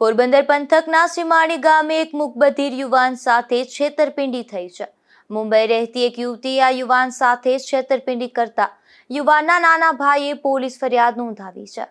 પોરબંદર પંથકના સીમાણી ગામે એક મુકબધીર યુવાન સાથે છેતરપિંડી થઈ છે. મુંબઈ રહેતી એક યુવતી આ યુવાન સાથે છેતરપિંડી કરતા યુવાનના નાના ભાઈએ પોલીસ ફરિયાદ નોંધાવી છે.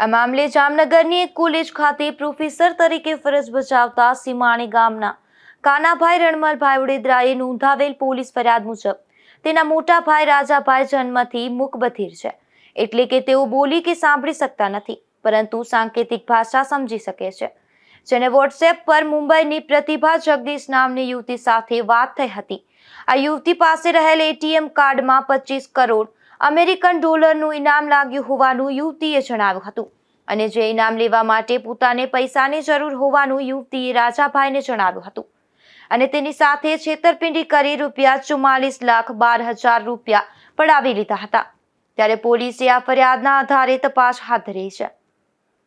આ મામલે જામનગરની એક કોલેજ ખાતે પ્રોફેસર તરીકે ફરજ બજાવતા સીમાણી ગામના કાનાભાઈ રણમલભાઈ વડેદરાએ નોંધાવેલ પોલીસ ફરિયાદ મુજબ તેના મોટા ભાઈ રાજાભાઈ જન્મથી મુકબધીર છે. એટલે કે તેઓ બોલી કે સાંભળી શકતા નથી. પરંતુ સાંકેતિક ભાષા સમજી શકે છે. જેને વોટ્સએપ પર મુંબઈની પ્રતિભા જગદીશ નામની યુવતી સાથે વાત થઈ હતી. આ યુવતી પાસે રહેલ એટીએમ કાર્ડમાં પચીસ કરોડ અમેરિકન ડોલરનું ઇનામ લાગ્યું હોવાનું યુવતીએ જણાવ્યું હતું. અને જે ઇનામ લેવા માટે પોતાને પૈસાની જરૂર હોવાનું યુવતીએ રાજાભાઈને જણાવ્યું હતું. અને તેની સાથે છેતરપિંડી કરી રૂપિયા ચુમ્માલીસ લાખ બાર હજાર રૂપિયા પડાવી લીધા હતા. ત્યારે પોલીસે આ ફરિયાદના આધારે તપાસ હાથ ધરી છે.